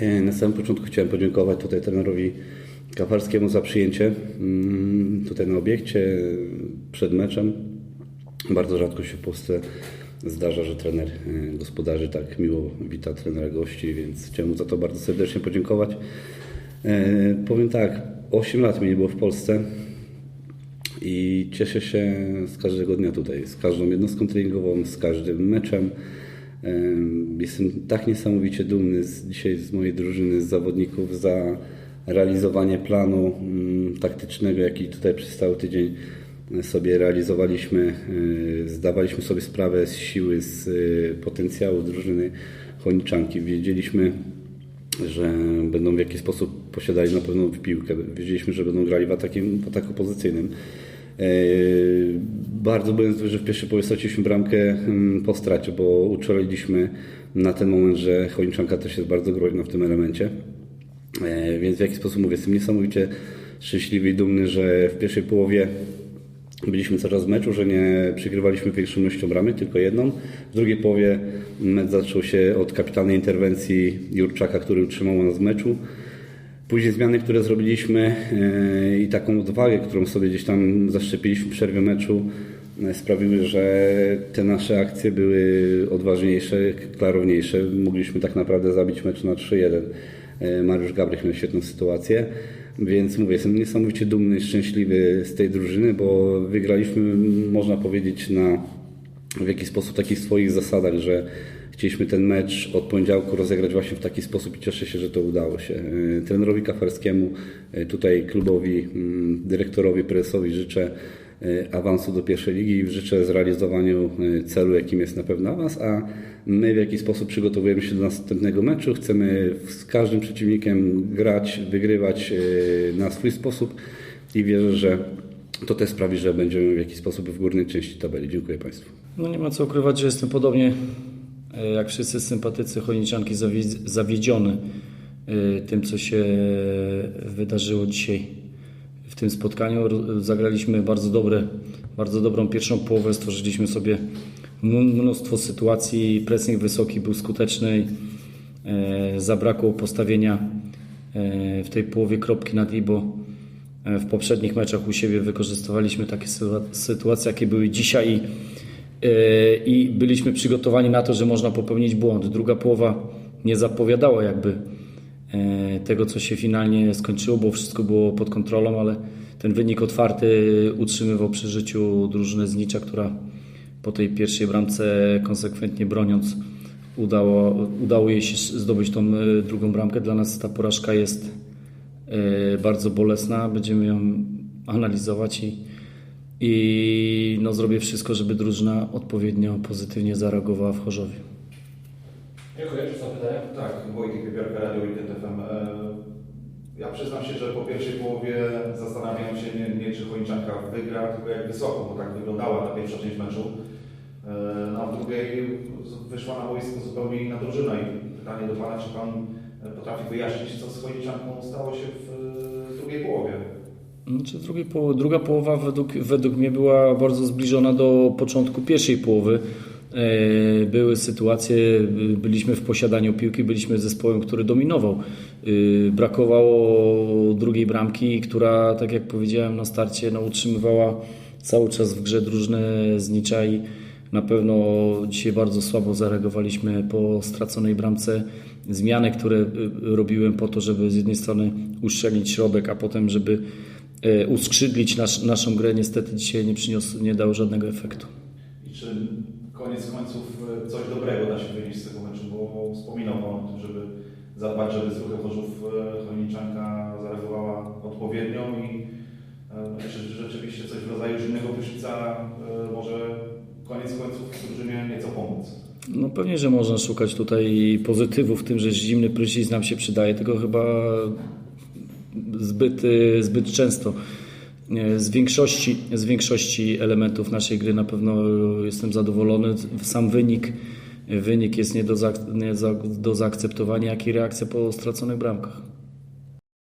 E, na samym początku chciałem podziękować tutaj trenerowi Kafarskiemu za przyjęcie mm, tutaj na obiekcie przed meczem. Bardzo rzadko się w Polsce zdarza, że trener e, gospodarzy tak miło wita trenera gości, więc chciałem mu za to bardzo serdecznie podziękować. E, powiem tak, 8 lat mnie nie było w Polsce i cieszę się z każdego dnia tutaj, z każdą jednostką treningową, z każdym meczem. Jestem tak niesamowicie dumny z, dzisiaj z mojej drużyny, z zawodników za realizowanie planu mm, taktycznego, jaki tutaj przez cały tydzień sobie realizowaliśmy. E, zdawaliśmy sobie sprawę z siły, z e, potencjału drużyny Choniczanki. Wiedzieliśmy, że będą w jakiś sposób posiadali na pewno piłkę. Wiedzieliśmy, że będą grali w, atakiem, w ataku pozycyjnym. E, bardzo byłem zły, że w pierwszej połowie straciliśmy bramkę mm, po stracie, bo uczuliliśmy na ten moment, że Choniczanka też jest bardzo groźna w tym elemencie. E, więc w jaki sposób mówię, jestem niesamowicie szczęśliwy i dumny, że w pierwszej połowie byliśmy coraz w meczu, że nie przygrywaliśmy większą ilością bramy, tylko jedną. W drugiej połowie mecz zaczął się od kapitalnej interwencji Jurczaka, który utrzymał nas w meczu. Później zmiany, które zrobiliśmy e, i taką odwagę, którą sobie gdzieś tam zaszczepiliśmy w przerwie meczu, e, sprawiły, że te nasze akcje były odważniejsze, klarowniejsze. Mogliśmy tak naprawdę zabić mecz na 3-1. E, Mariusz Gabrych miał świetną sytuację. Więc mówię, jestem niesamowicie dumny i szczęśliwy z tej drużyny, bo wygraliśmy, można powiedzieć, na w jakiś sposób takich swoich zasadach, że chcieliśmy ten mecz od poniedziałku rozegrać właśnie w taki sposób i cieszę się, że to udało się. E, trenerowi Kafarskiemu, e, tutaj klubowi, mm, dyrektorowi, prezesowi życzę e, awansu do pierwszej ligi i życzę zrealizowaniu celu, jakim jest na pewno awans, a my w jakiś sposób przygotowujemy się do następnego meczu. Chcemy z każdym przeciwnikiem grać, wygrywać na swój sposób i wierzę, że to też sprawi, że będziemy w jakiś sposób w górnej części tabeli. Dziękuję Państwu. No nie ma co ukrywać, że jestem podobnie jak wszyscy sympatycy Chojniczanki zawiedziony e, tym, co się wydarzyło dzisiaj w tym spotkaniu. Zagraliśmy bardzo dobre, bardzo dobrą pierwszą połowę, stworzyliśmy sobie mnóstwo sytuacji, pressing wysoki był skuteczny, e, zabrakło postawienia w tej połowie kropki nad i, bo w poprzednich meczach u siebie wykorzystywaliśmy takie sytuacje, jakie były dzisiaj E, i byliśmy przygotowani na to, że można popełnić błąd. Druga połowa nie zapowiadała jakby e, tego, co się finalnie skończyło, bo wszystko było pod kontrolą, ale ten wynik otwarty utrzymywał przy życiu drużynę Znicza, która po tej pierwszej bramce konsekwentnie broniąc udało, udało jej się zdobyć tą e, drugą bramkę. Dla nas ta porażka jest bardzo bolesna, będziemy ją analizować i i no, zrobię wszystko, żeby drużyna odpowiednio pozytywnie zareagowała w Chorzowie. Dziękuję. Czy są pytania? Tak, Wojtek Wypiarka, Radio Weekend FM. E, ja przyznam się, że po pierwszej połowie zastanawiałem się nie, nie czy Chojniczanka wygra, tylko jak wysoko, bo tak wyglądała ta pierwsza część meczu. E, a w drugiej wyszła na boisko zupełnie inna drużyna i pytanie do Pana, czy Pan potrafi wyjaśnić, co z Chojniczanką stało się w drugiej połowie? Znaczy druga połowa według, według mnie była bardzo zbliżona do początku pierwszej połowy. E, były sytuacje, byliśmy w posiadaniu piłki, byliśmy zespołem, który dominował. E, brakowało drugiej bramki, która, tak jak powiedziałem na starcie, no, utrzymywała cały czas w grze drużynę z i na pewno dzisiaj bardzo słabo zareagowaliśmy po straconej bramce. Zmiany, które e, robiłem po to, żeby z jednej strony uszczelić środek, a potem, żeby uskrzydlić nasz, naszą grę niestety dzisiaj nie przyniósł, nie dał żadnego efektu. I czy koniec końców e, coś dobrego da się wynieść z tego meczu, bo wspominał Pan o tym, żeby zadbać, żeby z ruchem Chorzów e, Chojniczanka zareagowała odpowiednio i czy rzeczywiście coś w rodzaju zimnego prysznica może koniec końców drużynie nieco pomóc? No pewnie, że można szukać tutaj pozytywów w tym, że zimny prysznic nam się przydaje, tylko chyba zbyt, y, zbyt często. Z większości, z większości elementów naszej gry na pewno jestem zadowolony. Sam wynik, wynik jest nie do, za, nie do zaakceptowania, jak i reakcja po straconych bramkach.